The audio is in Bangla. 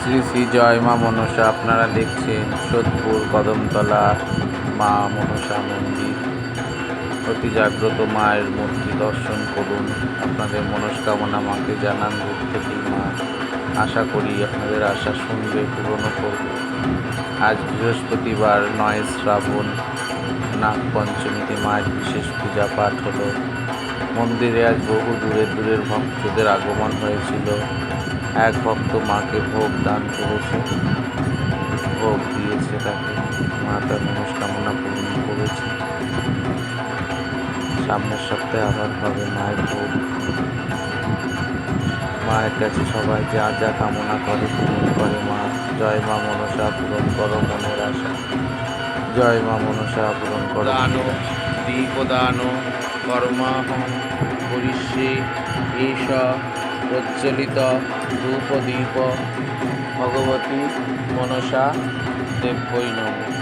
শ্রী শ্রী জয় মা মনসা, আপনারা দেখছেন সোদপুর কদমতলা মা মনসা মন্দির। অতি জাগ্রত মায়ের মূর্তি দর্শন করুন, আপনাদের মনস্কামনা মাকে জানান দূর থেকেই মা। আশা করি আপনাদের আশা শুনবে, পূরণ করবে। আজ বৃহস্পতিবার, নয় শ্রাবণ নাগ পঞ্চমীতে মায়ের বিশেষ পূজা পাঠ হলো। মন্দিরে আজ বহু দূরের দূরের ভক্তদের আগমন হয়েছিল। এক ভক্ত মাকে ভোগ দান করেছে। ভোগ দিয়েছে তাকে। মা তার মনস্কামনা পূরণ করেছে। সামনের সপ্তাহে আবার হবে মায়ের ভোগ। মায়ের কাছে সবাই যা যা কামনা করে পূরণ করে মা। জয় মা মনসা পূরণ করো মনের আশা। জয় মা মনসা পূরণ করো দানো দীপদানো কর্মাহং পরিষে এষ প্রজ্বলিত ধূপদীপ ভগবতী মনসা দেব্যই নম